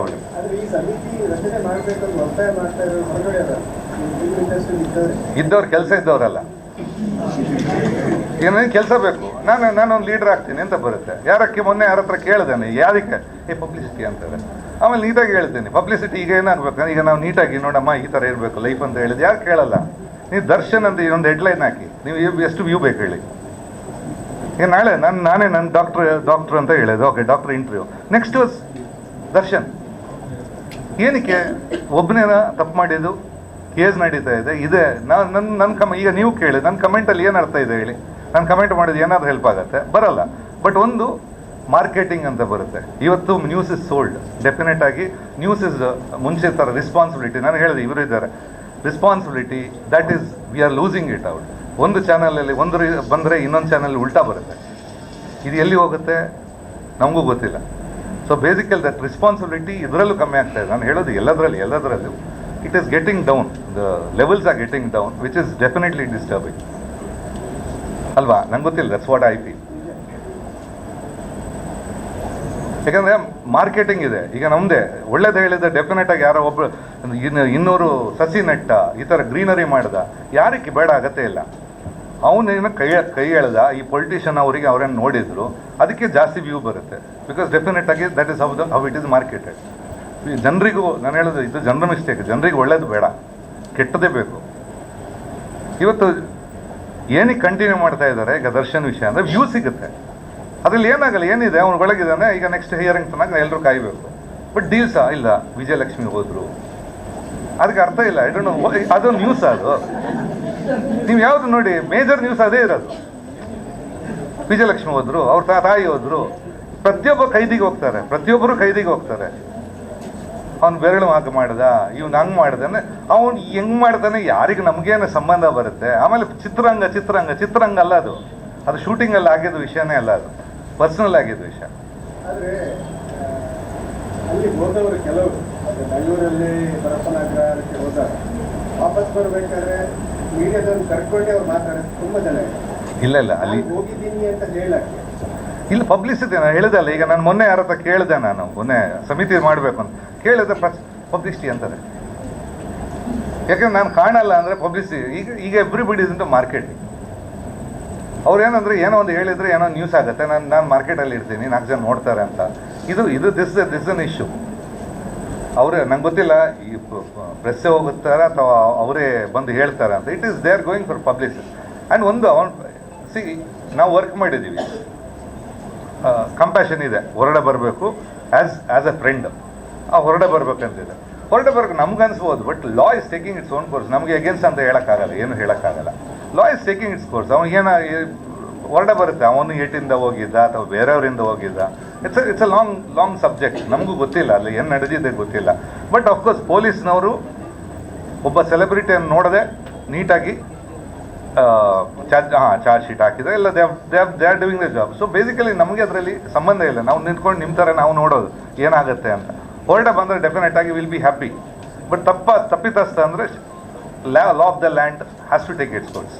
Problem ಇದ್ದವ್ರ. ಕೆಲಸ ಇದ್ದವರಲ್ಲ. ಏನೋ ಕೆಲಸ ಬೇಕು. ನಾನು ನಾನೊಂದು ಲೀಡರ್ ಆಗ್ತೀನಿ ಅಂತ ಬರುತ್ತೆ. ಯಾರಕ್ಕೆ ಮೊನ್ನೆ ಯಾರ ಹತ್ರ ಕೇಳ್ದೇನೆ ಯಾದಕ್ಕೆ ಏ ಪಬ್ಲಿಸಿಟಿ ಅಂತಾರೆ ಆಮೇಲೆ ನೀಟಾಗಿ ಹೇಳ್ತೀನಿ. ಪಬ್ಲಿಸಿಟಿ ಈಗ ಏನಾಗಬೇಕು ಈಗ ನಾವು ನೀಟಾಗಿ ನೋಡಮ್ಮ ಈ ಥರ ಇರಬೇಕು ಲೈಫ್ ಅಂತ ಹೇಳಿದ್ ಯಾರು ಕೇಳಲ್ಲ? ನೀವು ದರ್ಶನ್ ಅಂತ ಒಂದು ಹೆಡ್ಲೈನ್ ಹಾಕಿ. ನೀವು ಎಷ್ಟು ವ್ಯೂ ಬೇಕು ಹೇಳಿ. ನಾಳೆ ನಾನು ನಾನೇ ನನ್ನ ಡಾಕ್ಟ್ರ್ ಡಾಕ್ಟ್ರ್ ಅಂತ ಹೇಳೋದು okay doctor interview next was Darshan. ಏನಕ್ಕೆ ಒಬ್ಬನೇ ತಪ್ಪು ಮಾಡಿದ್ದು? ಕೇಸ್ ನಡೀತಾ ಇದೆ. ಇದೆ. ನಾನು ನನ್ನ ನನ್ನ ಕಮ, ಈಗ ನೀವು ಕೇಳಿ. ನನ್ನ ಕಮೆಂಟಲ್ಲಿ ಏನು ಅರ್ಥ ಇದೆ ಹೇಳಿ. ನಾನು ಕಮೆಂಟ್ ಮಾಡಿದ್ದು ಏನಾದರೂ ಹೆಲ್ಪ್ ಆಗುತ್ತೆ? ಬರಲ್ಲ. ಬಟ್ ಒಂದು ಮಾರ್ಕೆಟಿಂಗ್ ಅಂತ ಬರುತ್ತೆ. ಇವತ್ತು ನ್ಯೂಸ್ ಇಸ್ ಸೋಲ್ಡ್ ಡೆಫಿನೆಟ್ ಆಗಿ ನ್ಯೂಸ್ ಇಸ್ ಮುಂಚೆ ಥರ ರೆಸ್ಪಾನ್ಸಿಬಿಲಿಟಿ ನಾನು ಹೇಳಿದೆ, ಇವರು ಇದ್ದಾರೆ. Responsibility that is we are losing it out ಒಂದು ಚಾನಲಲ್ಲಿ ಒಂದು ಬಂದರೆ ಇನ್ನೊಂದು ಚಾನಲ್ ಉಲ್ಟಾ ಬರುತ್ತೆ. ಇದು ಎಲ್ಲಿ ಹೋಗುತ್ತೆ? ನಮಗೂ ಗೊತ್ತಿಲ್ಲ. ಸೊ ಬೇಸಿಕಲ್ ದಟ್ ರೆಸ್ಪಾನ್ಸಿಬಿಲಿಟಿ ಇದರಲ್ಲೂ ಕಮ್ಮಿ ಆಗ್ತಾ ಇದೆ. ನಾನು ಹೇಳೋದು ಎಲ್ಲದರಲ್ಲಿ, ಎಲ್ಲದರಲ್ಲೂ. It is getting down the levels are getting down which is definitely disturbing ಅಲ್ವಾ? ನಂಗೆ ಗೊತ್ತಿಲ್ಲ. ದಟ್ಸ್ ವಾಟ್ ಐ ಪಿ ಯಾಕಂದರೆ ಮಾರ್ಕೆಟಿಂಗ್ ಇದೆ. ಈಗ ನಮ್ಮದೇ ಒಳ್ಳೇದು ಹೇಳಿದ ಡೆಫಿನೆಟ್ ಆಗಿ ಯಾರೋ ಒಬ್ಬರು ಇನ್ನು ಇನ್ನೂರು ಸಸಿ ನೆಟ್ಟ, ಈ ಥರ ಗ್ರೀನರಿ ಮಾಡ್ದ ಯಾರಿಗೆ ಬೇಡ, ಅಗತ್ಯ ಇಲ್ಲ. ಅವನೇನು ಕೈ ಕೈ ಎಳೆದ, ಈ ಪೊಲಿಟಿಷಿಯನ್ ಅವರಿಗೆ ಅವರೇನು ನೋಡಿದ್ರು, ಅದಕ್ಕೆ ಜಾಸ್ತಿ ವ್ಯೂ ಬರುತ್ತೆ. ಬಿಕಾಸ್ ಡೆಫಿನೆಟ್ ಆಗಿ that is how the how it is marketed ಜನರಿಗೂ, ನಾನು ಹೇಳೋದು, ಇದು ಜನರ ಮಿಸ್ಟೇಕ್ ಜನರಿಗೆ ಒಳ್ಳೇದು ಬೇಡ. ಕೆಟ್ಟದೇ ಬೇಕು. ಇವತ್ತು ಏನಕ್ಕೆ ಕಂಟಿನ್ಯೂ ಮಾಡ್ತಾ ಇದ್ದಾರೆ, ಈಗ ದರ್ಶನ್ ವಿಷಯ ಅಂದರೆ ವ್ಯೂ ಸಿಗುತ್ತೆ. ಅದರಲ್ಲಿ ಏನಾಗಲ್ಲ, ಏನಿದೆ, ಅವ್ನು ಒಳಗಿದ್ದಾನೆ, ಈಗ ನೆಕ್ಸ್ಟ್ ಹಿಯರಿಂಗ್ ತನಕ ಎಲ್ಲರೂ ಕಾಯಬೇಕು. ಬಟ್ ಡೀಲ್ಸ ಇಲ್ಲ. ವಿಜಯಲಕ್ಷ್ಮಿ ಹೋದರು. ಅದಕ್ಕೆ ಅರ್ಥ ಇಲ್ಲ. ಐ ಡೋಂಟ್ ನೋ ಅದೊಂದು ನ್ಯೂಸ್ ಅದು. ನೀವು ಯಾವುದು ನೋಡಿ ಮೇಜರ್ ನ್ಯೂಸ್ ಅದೇ ಇರೋದು. ವಿಜಯಲಕ್ಷ್ಮಿ ಹೋದ್ರು, ಅವ್ರ ತಾಯಿ ಹೋದ್ರು. ಪ್ರತಿಯೊಬ್ಬ ಕೈದಿಗೆ ಹೋಗ್ತಾರೆ, ಪ್ರತಿಯೊಬ್ಬರು ಕೈದಿಗೆ ಹೋಗ್ತಾರೆ. ಅವ್ನು ಬೆರಳು ಹಾಗೆ ಮಾಡ್ದ, ಇವ್ನು ಹಂಗೆ ಮಾಡ್ದಾನೆ ಅವನು ಹೆಂಗ್ ಮಾಡ್ತಾನೆ ಯಾರಿಗೆ ನಮಗೇನು ಸಂಬಂಧ ಬರುತ್ತೆ? ಆಮೇಲೆ ಚಿತ್ರಾಂಗ ಚಿತ್ರಾಂಗ ಚಿತ್ರಾಂಗ ಅಲ್ಲ ಅದು. ಅದು ಶೂಟಿಂಗಲ್ಲಿ ಆಗಿದ್ದ ವಿಷಯನೇ ಅಲ್ಲ ಅದು. ಪರ್ಸನಲ್ ಆಗಿದ್ದ ವಿಷಯ. ಕೆಲವರು ಬೆಂಗಳೂರಲ್ಲಿ ಹೋದಾಗ ವಾಪಸ್ ಬರ್ಬೇಕಾದ್ರೆ ಮೀಡಿಯಾದವ್ರು ಕರ್ಕೊಂಡೆ ಅವ್ರು ಮಾತಾಡೋದು ತುಂಬಾ ಜನ ಇಲ್ಲ ಇಲ್ಲ ಅಲ್ಲಿ ಹೋಗಿದ್ದೀನಿ ಅಂತ ಹೇಳಕ್ಕೆ. ಇಲ್ಲಿ ಪಬ್ಲಿಸಿಟಿ ನಾನು ಹೇಳಿದಲ್ಲ ಈಗ ನಾನು ಮೊನ್ನೆ ಯಾರ ಹತ್ರ ಕೇಳಿದೆ ನಾನು ಮೊನ್ನೆ ಸಮಿತಿ ಮಾಡಬೇಕು ಅಂತ. ಕೇಳಿದ್ರೆ ಪಬ್ಲಿಸಿಟಿ ಅಂತಾರೆ. ಯಾಕಂದ್ರೆ ನಾನು ಕಾಣಲ್ಲ ಅಂದರೆ ಪಬ್ಲಿಸಿಟಿ ಈಗ ಈಗ ಎವ್ರಿಬಡಿ ಬಿಡಿದಂತ ಮಾರ್ಕೆಟ್ ಮಾರ್ಕೆಟಿಂಗ್ ಅವ್ರು ಏನಂದ್ರೆ ಏನೋ ಒಂದು ಹೇಳಿದ್ರೆ ಏನೋ ನ್ಯೂಸ್ ಆಗುತ್ತೆ ನಾನು ನಾನು ಮಾರ್ಕೆಟಲ್ಲಿ ಇರ್ತೀನಿ ನಾಲ್ಕು ಜನ ನೋಡ್ತಾರೆ ಅಂತ. ಇದು ಇದು ದಿಸ್ ದಿಸ್ ಅನ್ ಇಶ್ಯೂ ಅವರೇ, ನಂಗೆ ಗೊತ್ತಿಲ್ಲ, ಈ ಪ್ರೆಸ್ಸೇ ಹೋಗುತ್ತಾರ ಅಥವಾ ಅವರೇ ಬಂದು ಹೇಳ್ತಾರೆ ಅಂತ. It is they are going for publish and ಒಂದು, ಅವನ್ ಸಿ ನಾವು ವರ್ಕ್ ಮಾಡಿದ್ದೀವಿ. ಕಂಪ್ಯಾಷನ್ ಇದೆ. ಹೊರಡೆ ಬರಬೇಕು ಆ್ಯಸ್ ಆ್ಯಸ್ ಎ ಫ್ರೆಂಡ್ ಆ ಹೊರಡೆ ಬರಬೇಕಂತಿದೆ. ಹೊರಡೆ ಬರಕ್ಕೆ ನಮ್ಗೆ ಅನ್ಸ್ಬೋದು but law is taking its own course ನಮಗೆ ಎಗೇನ್ಸ್ಟ್ ಅಂತ ಹೇಳೋಕ್ಕಾಗಲ್ಲ, ಏನು ಹೇಳೋಕ್ಕಾಗಲ್ಲ. Law is taking its course ಅವನಿಗೇನ ಹೊರಡೆ ಬರುತ್ತೆ. ಅವನು ಏಟಿಂದ ಹೋಗಿದ್ದ ಅಥವಾ ಬೇರೆಯವರಿಂದ ಹೋಗಿದ್ದ. It's it's a long long subject ನಮಗೂ ಗೊತ್ತಿಲ್ಲ. ಅಲ್ಲಿ ಏನು ನಡೆದಿದೆ ಗೊತ್ತಿಲ್ಲ. ಬಟ್ ಅಫ್ಕೋರ್ಸ್ ಪೊಲೀಸ್ನವರು ಒಬ್ಬ ಸೆಲೆಬ್ರಿಟಿಯನ್ನು ನೋಡದೆ ನೀಟಾಗಿ ಚಾರ್ಜ್ ಹಾಂ ಚಾರ್ಜ್ ಶೀಟ್ ಹಾಕಿದ್ರೆ ಇಲ್ಲ they they they are doing the job so basically ನಮಗೆ ಅದರಲ್ಲಿ ಸಂಬಂಧ ಇಲ್ಲ. ನಾವು ನಿಂತ್ಕೊಂಡು ನಿಮ್ಮ ಥರ ನಾವು ನೋಡೋದು ಏನಾಗುತ್ತೆ ಅಂತ. ಹೊರಡೆ ಬಂದರೆ ಡೆಫಿನೆಟ್ ಆಗಿ ವಿಲ್ ಬಿ ಹ್ಯಾಪಿ ಬಟ್ ತಪ್ಪ, ತಪ್ಪಿತಸ್ಥ ಅಂದರೆ law of the land has to take its course